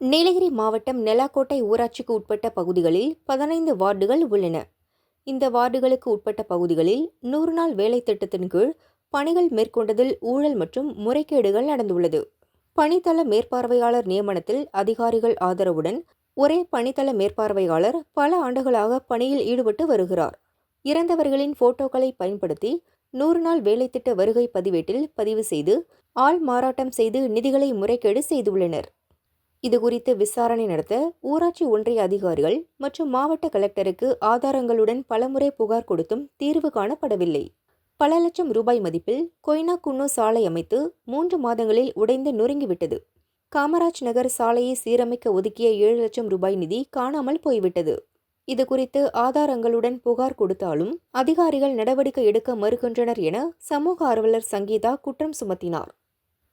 நீலகிரி மாவட்டம் நெலாக்கோட்டை ஊராட்சிக்கு உட்பட்ட பகுதிகளில் பதினைந்து வார்டுகள் உள்ளன. இந்த வார்டுகளுக்கு உட்பட்ட பகுதிகளில் நூறு நாள் வேலை திட்டத்தின் கீழ் பணிகள் மேற்கொண்டதில் ஊழல் மற்றும் முறைகேடுகள் நடந்துள்ளது. பணித்தள மேற்பார்வையாளர் நியமனத்தில் அதிகாரிகள் ஆதரவுடன் ஒரே பணித்தள மேற்பார்வையாளர் பல ஆண்டுகளாக பணியில் ஈடுபட்டு வருகிறார். இறந்தவர்களின் போட்டோக்களை பயன்படுத்தி நூறு நாள் வேலைத்திட்ட வருகை பதிவேட்டில் பதிவு செய்து ஆள் மாறாட்டம் செய்து நிதிகளை முறைகேடு செய்துள்ளனர். இதுகுறித்து விசாரணை நடத்த ஊராட்சி ஒன்றிய அதிகாரிகள் மற்றும் மாவட்ட கலெக்டருக்கு ஆதாரங்களுடன் பலமுறை புகார் கொடுத்தும் தீர்வு காணப்படவில்லை. பல லட்சம் ரூபாய் மதிப்பில் கொய்னா குன்னு சாலை அமைத்து மூன்று மாதங்களில் உடைந்து நொறுங்கிவிட்டது. காமராஜ் நகர் சாலையை சீரமைக்க ஒதுக்கிய ஏழு லட்சம் ரூபாய் நிதி காணாமல் போய்விட்டது. இது குறித்து ஆதாரங்களுடன் புகார் கொடுத்தாலும் அதிகாரிகள் நடவடிக்கை எடுக்க மறுக்கின்றனர் என சமூக ஆர்வலர் சங்கீதா குற்றம் சுமத்தினார்.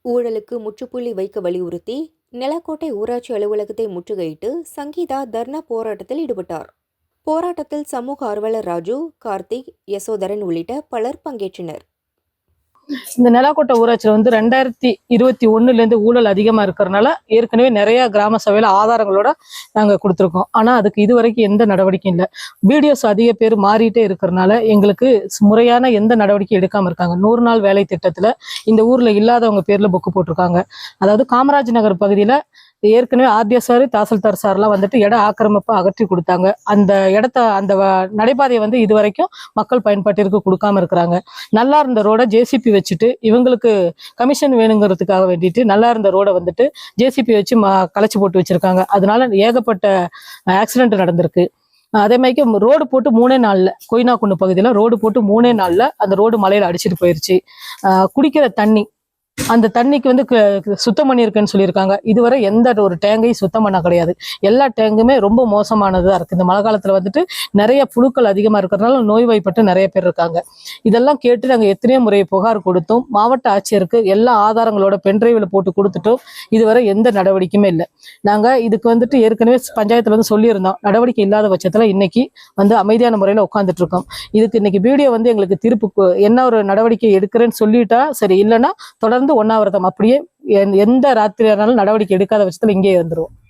ஊழலுக்கு முற்றுப்புள்ளி வைக்க வலியுறுத்தி நிலக்கோட்டை ஊராட்சி அலுவலகத்தை முற்றுகையிட்டு சங்கீதா தர்ணா போராட்டத்தில் ஈடுபட்டார். போராட்டத்தில் சமூக ஆர்வலர் ராஜு கார்த்திக் யசோதரன் உள்ளிட்ட பலர் பங்கேற்றனர். இந்த நிலாக்கோட்டை ஊராட்சியில் வந்து ரெண்டாயிரத்தி இருபத்தி ஒன்றுலேருந்து இருந்து ஊழல் அதிகமா இருக்கிறதுனால ஏற்கனவே நிறைய கிராம சபையில் ஆதாரங்களோட நாங்க கொடுத்துருக்கோம். ஆனா அதுக்கு இது வரைக்கும் எந்த நடவடிக்கையும் இல்லை. பிடிஎஸ் அதிக பேர் மாறிட்டே இருக்கிறனால எங்களுக்கு முறையான எந்த நடவடிக்கை எடுக்காம இருக்காங்க. நூறு நாள் வேலை திட்டத்துல இந்த ஊர்ல இல்லாதவங்க பேர்ல புக்கு போட்டிருக்காங்க. அதாவது காமராஜ் நகர் பகுதியில ஏற்கனவே ஆர்டிஎஸ் சார் தாசில்தார் சார்லாம் வந்துட்டு இட ஆக்கிரமிப்பை அகற்றி கொடுத்தாங்க. அந்த இடத்த அந்த நடைபாதையை வந்து இது வரைக்கும் மக்கள் பயன்பாட்டிற்கு கொடுக்காம இருக்கிறாங்க. நல்லா இருந்த ரோட ஜேசிபி வச்சுட்டு இவங்களுக்கு கமிஷன் வேணுங்கிறதுக்காக வேண்டிட்டு நல்லா இருந்த ரோட வந்துட்டு ஜேசிபி வச்சு களைச்சி போட்டு வச்சிருக்காங்க. அதனால ஏகப்பட்ட ஆக்சிடென்ட் நடந்திருக்கு. அதே மாதிரி ரோடு போட்டு மூணே நாளில் கொய்னா குண்டு பகுதியில் ரோடு போட்டு மூணே நாளில் அந்த ரோடு மலையில் அடிச்சிட்டு போயிருச்சு. குடிக்கிற தண்ணி அந்த தண்ணிக்கு வந்து க- சுத்தம் பண்ணியிருக்குன்னு சொல்லியிருக்காங்க. இதுவரை எந்த ஒரு டேங்கையும் சுத்தம் பண்ண கிடையாது. எல்லா டேங்குமே ரொம்ப மோசமானதாக இருக்குது இந்த மழை காலத்தில் வந்துட்டு நிறைய புழுக்கள் அதிகமாக இருக்கிறதுனால நோய்வாய்ப்பட்டு நிறைய பேர் இருக்காங்க. இதெல்லாம் கேட்டு நாங்கள் எத்தனையோ முறை புகார் கொடுத்தோம். மாவட்ட ஆட்சியருக்கு எல்லா ஆதாரங்களோட பென்ட்ரைவில் போட்டு கொடுத்துட்டோம். இதுவரை எந்த நடவடிக்கையுமே இல்லை. நாங்கள் இதுக்கு வந்துட்டு ஏற்கனவே பஞ்சாயத்தில் வந்து சொல்லியிருந்தோம். நடவடிக்கை இல்லாத பட்சத்தில் இன்னைக்கு வந்து அமைதியான முறையில் உட்காந்துட்டு இருக்கோம். இதுக்கு இன்னைக்கு வீடியோ வந்து எங்களுக்கு திருப்பு என்ன ஒரு நடவடிக்கை எடுக்கிறேன்னு சொல்லிட்டா சரி இல்லைன்னா தொடர்ந்து ஒன்னாவிரதம் அப்படியே எந்த- எந்த ராத்திரி ஆனாலும் நடவடிக்கை எடுக்காத பட்சத்தில் இங்கே இருந்துருவோம்.